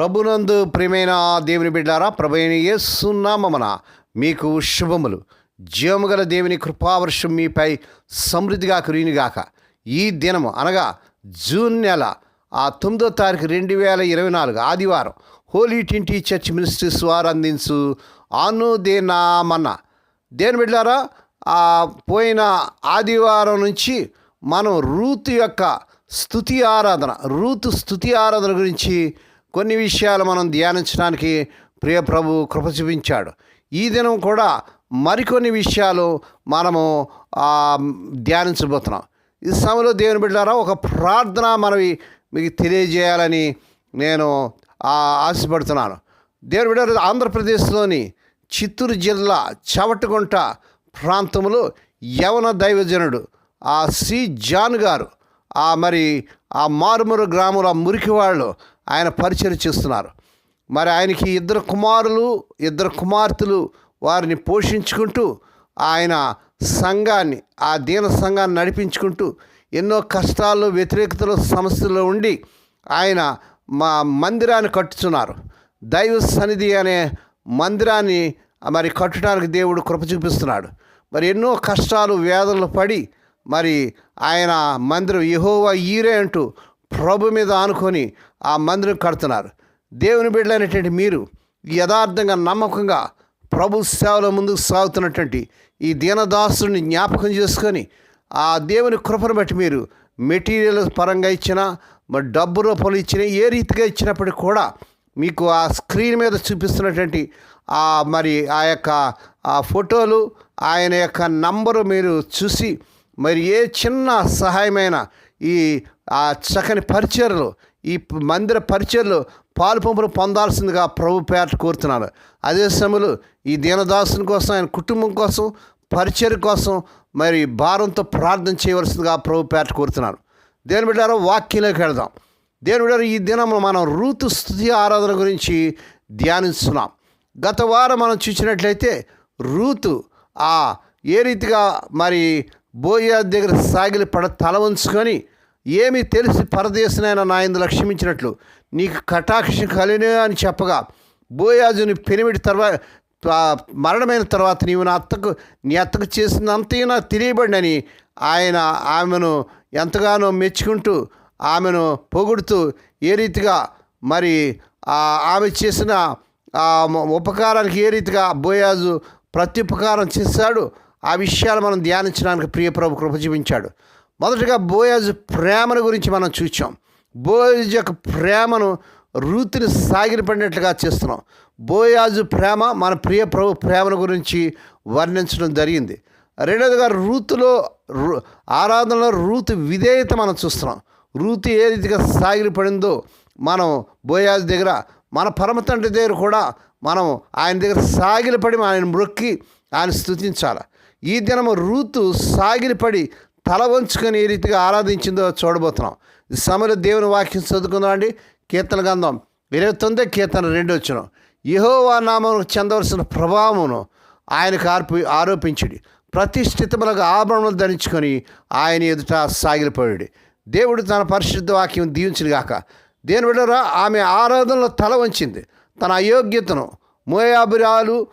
ప్రభునందు ప్రియమైన దేవుని బిడ్డారా ప్రభుని యేసునామమున మీకు శుభములు. జీవముగల దేవుని కృపావర్షం మీపై సమృద్ధిగా కురినిగాక ఈ దినము అనగా జూన్ నెల ఆ తొమ్మిదో తారీఖు రెండు వేల ఇరవై నాలుగు ఆదివారం హోలీ ట్వంటీ చర్చ్ మినిస్ట్రీస్ వారు అందించు ఆనుదేనామన్న దేని బిడ్డారా ఆ పోయిన ఆదివారం నుంచి మనం రూతు యొక్క స్థుతి ఆరాధన రూతు స్థుతి ఆరాధన గురించి కొన్ని విషయాలు మనం ధ్యానించడానికి ప్రియ ప్రభు కృప చూపించాడు. ఈ దినం కూడా మరికొన్ని విషయాలు మనము ధ్యానించబోతున్నాం. ఈ సమయంలో దేవుని బిడ్డారా ఒక ప్రార్థన మనవి మీకు తెలియజేయాలని నేను ఆశపడుతున్నాను. దేవుని బిడ్డారు ఆంధ్రప్రదేశ్లోని చిత్తూరు జిల్లా చవటగుంట ప్రాంతంలో యవన దైవజనుడు ఆ సి జాన్ గారు ఆ మరి ఆ మారుమూరు గ్రామంలో మురికి వాళ్ళు ఆయన పరిచయం చేస్తున్నారు. మరి ఆయనకి ఇద్దరు కుమారులు ఇద్దరు కుమార్తెలు వారిని పోషించుకుంటూ ఆయన సంఘాన్ని ఆ దీన సంఘాన్ని నడిపించుకుంటూ ఎన్నో కష్టాలు వ్యతిరేకతలు సమస్యలు ఉండి ఆయన మా మందిరాన్ని కట్టుతున్నారు దైవ సన్నిధి అనే మందిరాన్ని మరి కట్టడానికి దేవుడు కృప చూపిస్తున్నాడు. మరి ఎన్నో కష్టాలు వేదనలు పడి మరి ఆయన మందిరం యహోవా ఈరే అంటూ ప్రభు మీద ఆనుకొని ఆ మందిరం కడుతున్నారు. దేవుని బిడ్డలైనటువంటి మీరు యథార్థంగా నమ్మకంగా ప్రభు సేవల ముందుకు సాగుతున్నటువంటి ఈ దీనదాసుని జ్ఞాపకం చేసుకొని ఆ దేవుని కృపను బట్టి మీరు మెటీరియల్ పరంగా ఇచ్చినా మరి డబ్బు రూపంలో ఇచ్చిన ఏ రీతిగా ఇచ్చినప్పటికీ కూడా మీకు ఆ స్క్రీన్ మీద చూపిస్తున్నటువంటి ఆ మరి ఆ యొక్క ఆ ఫోటోలు ఆయన యొక్క నంబరు మీరు చూసి మరి ఏ చిన్న సహాయమైన ఈ ఆ చక్కని పరిచయలు ఈ మందిర పరిచయలు పాలు పంపులు పొందాల్సిందిగా ప్రభు పేట కోరుతున్నాడు. అదే సమయంలో ఈ దీనదాసుని కోసం ఆయన కుటుంబం కోసం పరిచయం కోసం మరి భారంతో ప్రార్థన చేయవలసిందిగా ప్రభు పేట కోరుతున్నాను దేని బిడ్డారో వాక్యంలోకి వెళదాం. దేని బిడ్డారు ఈ దినం మనం రూతు స్థుతి ఆరాధన గురించి ధ్యానిస్తున్నాం. గత వారం మనం చూసినట్లయితే రూతు ఆ ఏ రీతిగా మరి బోయా దగ్గర సాగిలి పడ తల ఉంచుకొని ఏమి తెలిసి పరదేశనైనా నా ఇందులో క్షమించినట్లు నీకు కటాక్షం కలినే అని చెప్పగా బోయాజుని పెనిమిటి తర్వాత మరణమైన తర్వాత నీవు నా అత్తకు నీ అత్తకు చేసినంతయు నాకు తెలియబడినని ఆయన ఆమెను ఎంతగానో మెచ్చుకుంటూ ఆమెను పొగుడుతూ ఏ రీతిగా మరి ఆమె చేసిన ఉపకారానికి ఏ రీతిగా బోయాజు ప్రత్యుపకారం చేశాడు ఆ విషయాలు మనం ధ్యానించడానికి ప్రియప్రభు కృప చూపించాడు. మొదటగా బోయాజు ప్రేమను గురించి మనం చూచాం. బోయాజ్ యొక్క ప్రేమను రూతుని సాగిలపడినట్లుగా చేస్తున్నాం. బోయాజు ప్రేమ మన ప్రియ ప్రభు ప్రేమను గురించి వర్ణించడం జరిగింది. రెండవదిగా రూతులో రు- ఆరాధనలో రూతు విధేయత మనం చూస్తున్నాం. రూతు ఏ రీతిగా సాగిలపడిందో మనం బోయాజు దగ్గర మన పరమ తండ్రి దగ్గర కూడా మనం ఆయన దగ్గర సాగిలపడి ఆయన మొక్కి ఆయన స్తుతించాలి. ఈ దినము రూతు సాగిలిపడి తల వంచుకొని ఏ రీతిగా ఆరాధించిందో చూడబోతున్నాం. ఈ దేవుని వాక్యం చదువుకుందాం అండి. కీర్తన గంధం ఇరవై తొమ్మిది కీర్తన రెండు వచ్చిన. యహోవా నామను చెందవలసిన ప్రభావమును ఆయనకు ఆర్పి ఆరోపించుడి. ప్రతిష్ఠితములకు ఆభరణలు ధరించుకొని ఆయన ఎదుట సాగిలిపోయాడు. దేవుడు తన పరిశుద్ధ వాక్యం దీవించును కాక దేని విడరా ఆమె ఆరాధనలో తల వంచింది. తన అయోగ్యతను మోయాబురాలు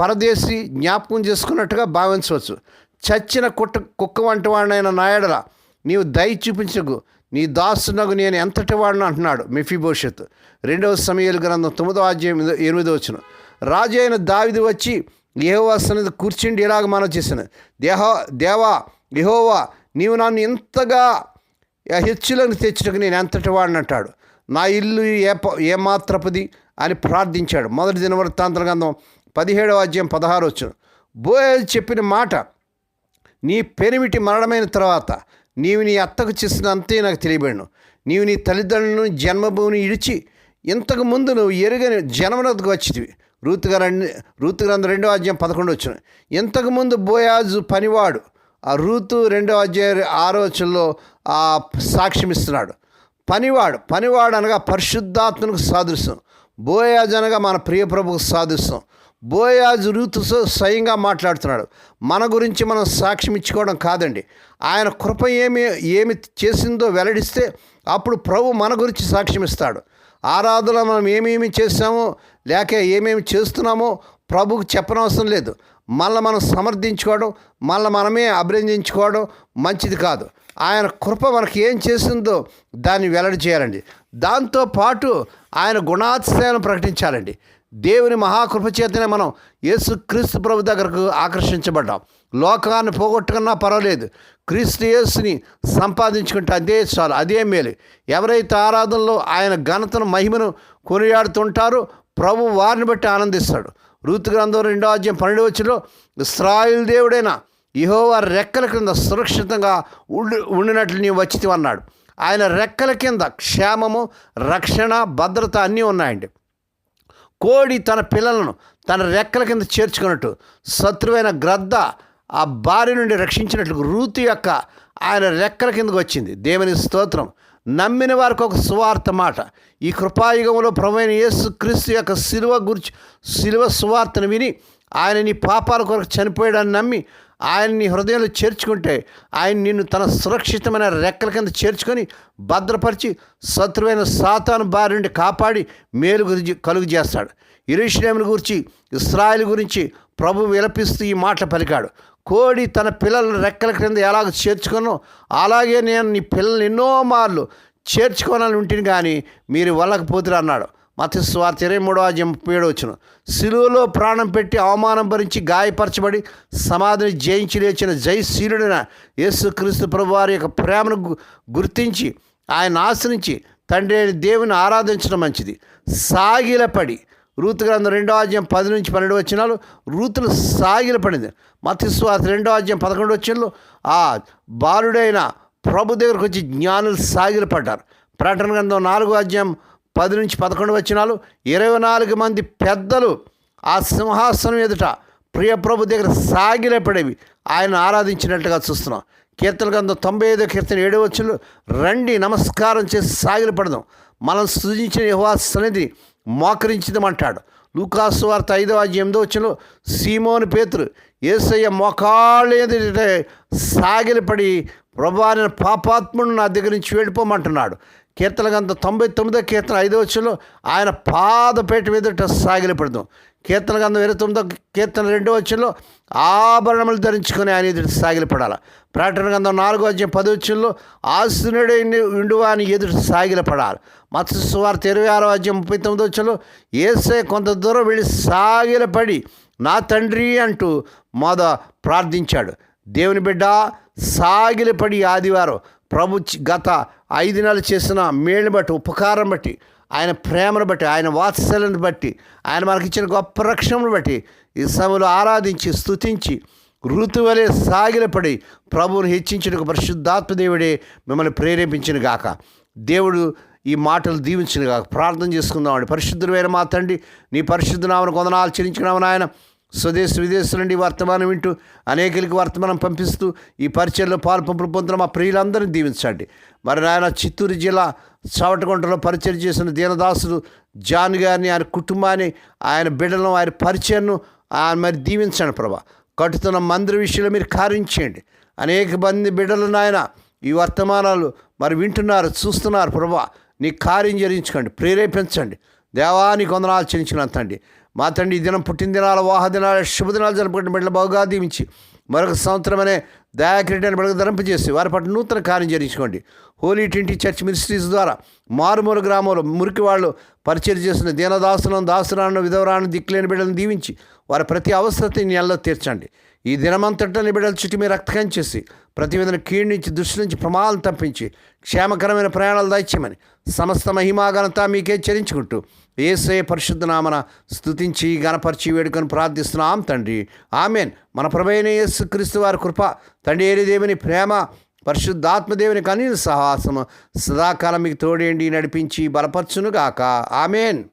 పరదేశి జ్ఞాపకం చేసుకున్నట్టుగా భావించవచ్చు. చచ్చిన కుట్ట కుక్క వంటి వాడినైన నాయడల నీవు దయ చూపించకు. నీ దాసునగు నేను ఎంతటి వాడిని అంటున్నాడు మెఫీభవిష్యత్ రెండవ సమయాల గ్రంథం తొమ్మిదో అధ్యాయం ఎనిమిదో- వచ్చిన రాజు అయిన దావిది వచ్చి యెహోవా సన్నిధి కూర్చుండి ఇలాగ మనం చేసిన దేహ దేవా యెహోవా నీవు నన్ను ఇంతగా హెచ్చులను తెచ్చుటకు నేను ఎంతటి వాడిని అంటాడు. నా ఇల్లు ఏ ప అని ప్రార్థించాడు. మొదటి దినవృత్తాంతర గ్రంథం పదిహేడవ అధ్యాయం పదహారు వచ్చు బోయజ్ చెప్పిన మాట నీ పెనిమిటి మరణమైన తర్వాత నీవు నీ అత్తకు చేసిన అంతే నాకు తెలియబడిను. నీవు నీ తల్లిదండ్రులను జన్మభూమిని ఇడిచి ఇంతకు ముందు నువ్వు ఎరుగని జన్మనకు వచ్చితివి. రూతు గారు రూతు రెండో అధ్యాయం పదకొండు వచ్చిన ఇంతకుముందు బోయాజు పనివాడు ఆ రూతు రెండో అధ్యాయ ఆరో ఆ సాక్ష్యం ఇస్తున్నాడు. పనివాడు పనివాడు అనగా పరిశుద్ధాత్మకు సాదృశ్యం. బోయాజు అనగా మన ప్రియ ప్రభుకు సాధిస్తాం. బోయాజ్ రూతుతో స్వయంగా మాట్లాడుతున్నాడు. మన గురించి మనం సాక్ష్యం ఇచ్చుకోవడం కాదండి. ఆయన కృప ఏమి ఏమి చేసిందో వెల్లడిస్తే అప్పుడు ప్రభు మన గురించి సాక్ష్యం ఇస్తాడు. ఆరాధన మనం ఏమేమి చేసామో లేక ఏమేమి చేస్తున్నామో ప్రభుకు చెప్పనవసరం లేదు. మళ్ళీ మనం సమర్థించుకోవడం మళ్ళీ మనమే అభినందించుకోవడం మంచిది కాదు. ఆయన కృప మనకి ఏం చేసిందో దాన్ని వెల్లడి చేయాలండి. దాంతో పాటు ఆయన గుణాతిశయాలను ప్రకటించాలండి. దేవుని మహాకృప చేతనే మనం యేసు క్రీస్తు ప్రభు దగ్గరకు ఆకర్షించబడ్డాం. లోకాన్ని పోగొట్టుకున్నా పర్వాలేదు. క్రీస్తు యేసుని సంపాదించుకుంటే అదే చాలు అదే మేలు. ఎవరైతే ఆరాధనలో ఆయన ఘనతను మహిమను కొనియాడుతుంటారో ప్రభు వారిని బట్టి ఆనందిస్తాడు. రూతు గ్రంథం రెండో అధ్యాయం పన్నెండు వచ్చిలో ఇస్రాయిల్ దేవుడైన ఇహోవా రెక్కల క్రింద సురక్షితంగా ఉండి ఉండినట్లు నీవు వచ్చితి అన్నాడు. ఆయన రెక్కల కింద క్షేమము రక్షణ భద్రత అన్నీ ఉన్నాయండి. కోడి తన పిల్లలను తన రెక్కల కింద చేర్చుకున్నట్టు శత్రువైన గ్రద్ద ఆ భార్య నుండి రక్షించినట్లు రూతు యొక్క ఆయన రెక్కల కిందకు వచ్చింది. దేవుని స్తోత్రం. నమ్మిన వారికి ఒక సువార్త మాట. ఈ కృపాయుగంలో ప్రవైన యేసు క్రీస్తు యొక్క శిలువ గురించి శిలువ సువార్తను విని ఆయన నీ పాపాల కొరకు చనిపోయాడని నమ్మి ఆయన నీ హృదయంలో చేర్చుకుంటే ఆయన నిన్ను తన సురక్షితమైన రెక్కల కింద చేర్చుకొని భద్రపరిచి శత్రువైన సాతాను బారి నుండి కాపాడి మేలు గురించి కలుగు చేస్తాడు. ఇరుషులేముల గురించి ఇస్రాయిల్ గురించి ప్రభు విలపిస్తూ ఈ మాటలు పలికాడు. కోడి తన పిల్లలను రెక్కల క్రింద ఎలాగ చేర్చుకోను అలాగే నేను నీ పిల్లల్ని ఎన్నో మార్లు చేర్చుకోవాలని ఉంటుంది కానీ మీరు వెళ్ళకపోతురు అన్నాడు. మతస్వార్థ ఇరవై మూడవ అధ్యాయం వచ్చిన సిలువలో ప్రాణం పెట్టి అవమానం భరించి గాయపరచబడి సమాధిని జయించి లేచిన జయశీలుడైన యేసుక్రీస్తు ప్రభు వారి యొక్క ప్రేమను గుర్తించి ఆయన ఆశ్రయించి తండ్రి దేవుని ఆరాధించడం మంచిది. సాగిలపడి రూతు గ్రంథం రెండో అధ్యాయం పది నుంచి పన్నెండు వచ్చినాలు రూతులు సాగిలపడింది మత్స్వార్త రెండో అధ్యాయం పదకొండు వచ్చినలు ఆ బాలుడైన ప్రభు దగ్గరకు వచ్చి జ్ఞానులు సాగిలపడ్డారు ప్రకటన గ్రంథం నాలుగో అధ్యాయం పది నుంచి పదకొండు వచ్చినాలు ఇరవై నాలుగు మంది పెద్దలు ఆ సింహాసనం ఎదుట ప్రియ ప్రభు దగ్గర సాగిలపడేవి ఆయన ఆరాధించినట్టుగా చూస్తున్నాం. కీర్తన గ్రంథం తొంభై ఐదో కీర్తన ఏడో వచ్చులు రండి నమస్కారం చేసి సాగిలపడదాం మనం సృజించిన యెహోవా సన్నిధి మోకరించిందమంటాడు. లూకాసు వార్త ఐదో ఎనిమిదో వచ్చిన సీమోని పేతురు ఏసయ్య మోకాళ్ళ సాగిలపడి ప్రభాని పాపాత్ముడు నా దగ్గర నుంచి వెళ్ళిపోమంటున్నాడు. కీర్తన గంత తొంభై తొమ్మిదో కీర్తన ఐదో వచ్చులో ఆయన పాదపేట మీద సాగిలపడదాం కీర్తన గంధం ఇరవై తొమ్మిదో కీర్తన రెండో వచ్చంలో ఆభరణములు ధరించుకొని ఆయన ఎదుటి సాగిలపడాలి. ప్రకటన గంధం నాలుగో అధ్యాయం పది వచ్చంలో ఆశునుడే ఇండువాని ఎదుటి సాగిలపడాలి. మత్స్య సువార్త ఇరవై ఆరో అధ్యాయం ముప్పై తొమ్మిదో వచ్చంలో ఏసే కొంత దూరం వెళ్ళి సాగిలపడి నా తండ్రి అంటూ మొద ప్రార్థించాడు. దేవుని బిడ్డ సాగిలపడి ఆదివారం ప్రభు చి- గత ఐదు నెలలు చేసిన మేలు బట్టి ఉపకారం బట్టి ఆయన ప్రేమను బట్టి ఆయన వాత్సల్యను బట్టి ఆయన మనకిచ్చిన గొప్ప రక్షణను బట్టి ఈ సమయంలో ఆరాధించి స్తుతించి ఋతువలే సాగిలపడి ప్రభువును హెచ్చించిన పరిశుద్ధాత్మ దేవుడే మిమ్మల్ని ప్రేరేపించిన గాక. దేవుడు ఈ మాటలు దీవించిన గాక. ప్రార్థన చేసుకుందామండి పరిశుద్ధుడైన మా తండ్రి నీ పరిశుద్ధ నామను కొందనాలు చెల్లించినామని ఆయన స్వదేశ విదేశాల నుండి వర్తమానం వింటూ అనేకులకి వర్తమానం పంపిస్తూ ఈ పరిచయంలో పాలు పంపులు పొందుతున్న మా ప్రియులందరినీ దీవించండి. మరి ఆయన చిత్తూరు జిల్లా చవటగుంటలో పరిచయం చేసిన దీనదాసుడు జాన్ గారిని ఆయన కుటుంబాన్ని ఆయన బిడ్డలను ఆయన పరిచయను ఆయన మరి దీవించండి ప్రభా. కట్టుతున్న మందిర విషయంలో మీరు కార్యం చేయండి. అనేక మంది బిడ్డలు నాయన ఈ వర్తమానాలు మరి వింటున్నారు చూస్తున్నారు ప్రభా. నీ కార్యం జరిగించుకోండి ప్రేరేపించండి. దేవాన్ని కొందనాలు చెల్లించిన తండ్రి. మా తండ్రి ఈ దినం పుట్టిన దినాల వాహ దినాల శుభదినాలు జరుపుకుంటున్న బిడ్డలు బాగా దీవించి మరొక సంవత్సరం అనే దయాక్రీడని బిడ్డకు ధరింపజేసి వారి పట్ల నూతన కార్యం జరిగించుకోండి. హోలీ ట్వంటీ చర్చ్ మినిస్ట్రీస్ ద్వారా మారుమూల గ్రామంలో మురికి వాళ్ళు పరిచయం చేసిన దీనదాసులను దాసురాను విధవరాను దిక్కులేని బిడ్డలను దీవించి వారి ప్రతి అవసరతని నెలలో తీర్చండి. ఈ దినమంతటని బిడ్డల చుట్టూ మీరు రక్తకం చేసి ప్రతి విధన కీడు నుంచి దృష్టి నుంచి ప్రమాదం తప్పించి క్షేమకరమైన ప్రయాణాలు దాచ్యమని సమస్త మహిమాగనత మీకే చరించుకుంటూ ఏసే పరిశుద్ధనామన స్థుతించి గణపరిచి వేడుకను ప్రార్థిస్తున్నాం తండ్రి. ఆమెన్. మన ప్రభైన యేసు క్రీస్తు వారి కృప తండ్రి ఏరిదేవిని ప్రేమ పరిశుద్ధాత్మదేవుని కనీల సహాసము సదాకాలం మీకు తోడేండి నడిపించి బలపరచునుగాక. ఆమెన్.